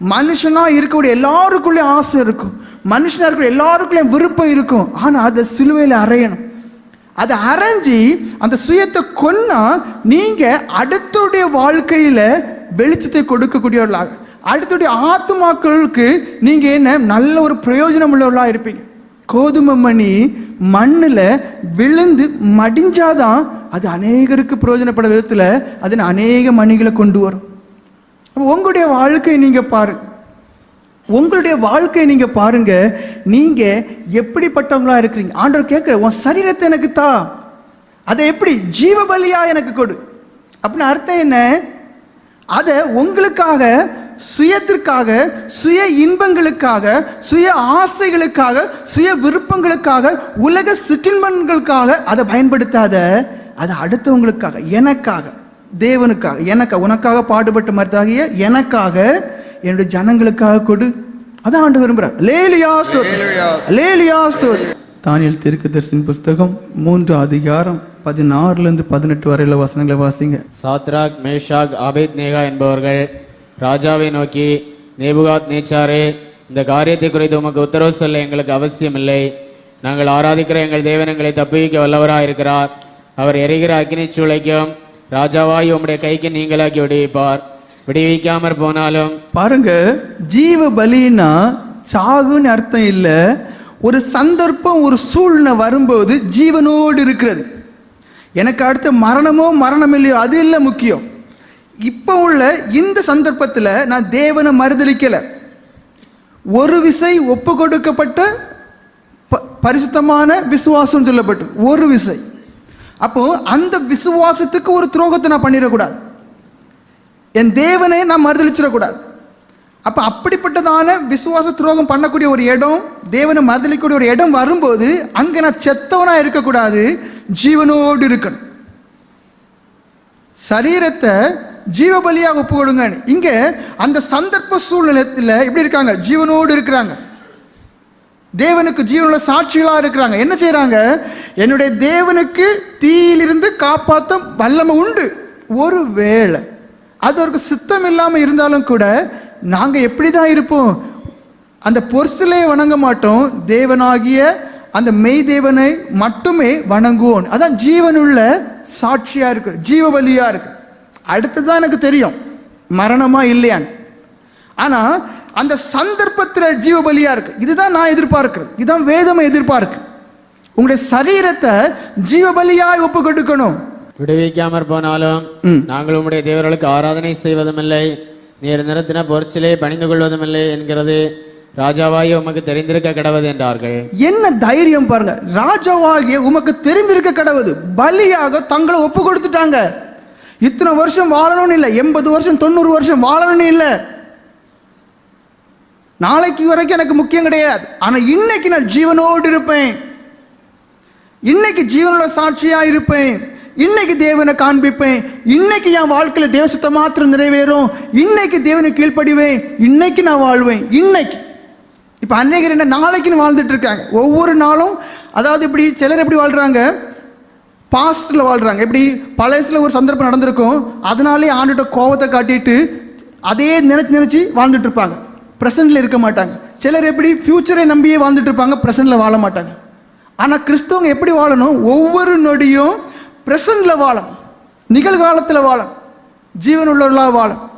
மனுஷனாக இருக்கக்கூடிய எல்லாருக்குள்ளேயும் ஆசை இருக்கும். மனுஷனாக இருக்கக்கூடிய எல்லாருக்குள்ளேயும் விருப்பம் இருக்கும். ஆனால் அதை சிலுவையில் அறையணும். அதை அரைஞ்சி அந்த சுயத்தை கொன்னா நீங்கள் அடுத்துடைய வாழ்க்கையில் வெளிச்சத்தை கொடுக்கக்கூடியவர்களாக. அடுத்துடைய ஆத்துமாக்களுக்கு நீங்கள் என்ன நல்ல ஒரு பிரயோஜனம் உள்ளவர்களாக இருப்பீங்க. கோதுமை மணி மண்ணில் விழுந்து மடிஞ்சாதான் அது அநேகருக்கு பிரயோஜனப்பட விதத்தில் அதன் அநேக மணிகளை கொண்டு வரும். உங்களுடைய வாழ்க்கையை நீங்க பாருங்க உங்களுடைய வாழ்க்கையை நீங்க பாருங்க. நீங்க எப்படிப்பட்டவங்களா இருக்கிறீங்க? ஆண்டவர் கேட்கிற உன் சரீரத்தை எனக்கு தா. அதை எப்படி? ஜீவபலியா எனக்கு கொடு. அப்படின்னு அர்த்தம் என்ன? அதை உங்களுக்காக சுயத்திற்காக சுய இன்பங்களுக்காக சுய ஆசைகளுக்காக சுய விருப்பங்களுக்காக உலக சிற்றின்பங்களுக்காக அதை பயன்படுத்தாத அதை அடுத்தவங்களுக்காக எனக்காக. தேவனுக்காக எனக்கு உனக்காக பாடுபட்ட மருத்தாகிய எனக்காக என்னுடைய ஜனங்களுக்காக கொடு. அதான் ஆண்டு விரும்புறார். லேலியா லேலியா. தானியல் தீர்க்கதரிசியின் புஸ்தகம் மூன்று அதிகாரம் பதினாறுல இருந்து பதினெட்டு வரையில வசனங்களை வாசிங்க. சாத்ராக் மேஷாக் ஆபேத் நேகா என்பவர்கள் ராஜாவை நோக்கி நேபுகாத் நேச்சாரே இந்த காரியத்தை குறித்து உமக்கு உத்தரவு சொல்ல எங்களுக்கு அவசியமில்லை. நாங்கள் ஆராதிக்கிற எங்கள் தேவன் எங்களை தப்புவிக்க வல்லவராக இருக்கிறார் அவர் எரிகிற அக்னி சூளைக்கும் ராஜாவாய் உம்முடைய கைக்கு நீங்களாக்கி விடுவிப்பார். விடுவிக்காமற் போனாலும் பாருங்க ஜீவ பலின்னா சாகுன்னு அர்த்தம் இல்லை. ஒரு சந்தர்ப்பம் ஒரு சூழ்நிலை வரும்போது ஜீவனோடு இருக்கிறது. எனக்கு அடுத்த மரணமோ மரணம் இல்லையோ அது இல்லை முக்கியம். இப்போ உள்ள இந்த சந்தர்ப்பத்தில் நான் தேவனை மறுதளிக்கலை. ஒரு விசை ஒப்பு கொடுக்கப்பட்ட ப- பரிசுத்தமான விசுவாசம் சொல்லப்பட்டு ஒரு விசை. அப்போ அந்த விசுவாசத்துக்கு ஒரு துரோகத்தை நான் பண்ணிடக்கூடாது. என் தேவனை நான் மறுதளிச்சிடக்கூடாது அப்போ அப்படிப்பட்டதான விசுவாச துரோகம் பண்ணக்கூடிய ஒரு இடம் தேவனை மறுதளிக்கக்கூடிய ஒரு இடம் வரும்போது அங்கே நான் செத்தவனாக இருக்கக்கூடாது ஜீவனோடு இருக்கணும். சரீரத்தை ஜீவபலியாக ஒப்பு கொடுங்க அந்த சந்தர்ப்ப சூழ்நிலத்தில் எப்படி இருக்காங்க? ஜீவனோடு இருக்கிறாங்க. தேவனுக்கு ஜீவனுள்ள சாட்சிகளாக இருக்கிறாங்க. என்ன செய்கிறாங்க என்னுடைய தேவனுக்கு தீயிலிருந்து காப்பாற்ற வல்லமை உண்டு. ஒரு வேளை அது அவருக்கு சித்தம் இல்லாமல் இருந்தாலும் கூட நாங்கள் எப்படி தான் இருப்போம்? அந்த பொருசிலே வணங்க மாட்டோம். தேவனாகிய அந்த மெய் தேவனை மட்டுமே வணங்குவோம். அதான் ஜீவனுள்ள சாட்சியாக இருக்கு. ஜீவபலியா இருக்கு. அடுத்ததான் எனக்கு தெரியும். மரணமா இல்லையான்னு. ஆனால் அந்த சந்தர்ப்பத்தில் ஜீவபலியா இருக்கு. இதுதான் நான் எதிர்பார்க்கிறேன் இதுதான் வேதமை எதிர்பார்க்கு. உங்களுடைய சரீரத்தை ஜீவபலியாய் ஒப்பு கொடுக்கணும் விடுவிக்காமற் போனாலும். நாங்கள் உம்முடைய தேவர்களுக்கு ஆராதனை செய்வதுமில்லை. நீர் நிறுத்தின பொருட்சிலே பணிந்து கொள்வதுமில்லை என்கிறது. ராஜாவாய் உமக்கு தெரிந்திருக்க கடவது என்றார்கள். என்ன தைரியம் பாருங்க. ராஜாவாகிய உமக்கு தெரிந்திருக்க கடவுது. பலியாக தங்களை ஒப்பு கொடுத்துட்டாங்க இத்தனை வருஷம் வாழணும்னு இல்லை. எண்பது வருஷம் தொண்ணூறு வருஷம் வாழணும்னு இல்லை. நாளைக்கு வரைக்கும் எனக்கு முக்கியம் கிடையாது. ஆனா இன்னைக்கு நான் ஜீவனோடு இருப்பேன். இன்னைக்கு ஜீவனோட சாட்சியா இருப்பேன். இன்னைக்கு தேவனை காண்பிப்பேன். இன்னைக்கு என் வாழ்க்கையில தேவசத்தை மாத்திரம் நிறைவேறும். இன்னைக்கு தேவனை கீழ்ப்படிவேன். இன்னைக்கு நான் வாழ்வேன். இன்னைக்கு. இப்ப அநேகர் என்ன நாளைக்குன்னு வாழ்ந்துட்டு இருக்காங்க. ஒவ்வொரு நாளும் அதாவது இப்படி சிலர் எப்படி வாழ்றாங்க? பாஸ்ட்ல வாழ்றாங்க. இப்படி பழசுல ஒரு சந்தர்ப்பம் நடந்திருக்கும். அதனாலே ஆண்டுகிட்ட கோபத்தை காட்டிட்டு அதே நினைச்சு நினைச்சு வாழ்ந்துட்டு இருப்பாங்க. ப்ரெசன்ட்ல இருக்க மாட்டாங்க. சிலர் எப்படி ஃப்யூச்சரை நம்பியே வாழ்ந்துட்டு இருப்பாங்க ப்ரெசன்ட்ல வாழ மாட்டாங்க. ஆனால் கிறிஸ்தவங்க எப்படி வாழணும்? ஒவ்வொரு நொடியும் ப்ரெசன்ட்ல வாழணும். நிகழ்காலத்தில் வாழணும். ஜீவன் உள்ளவர்களாக வாழணும்.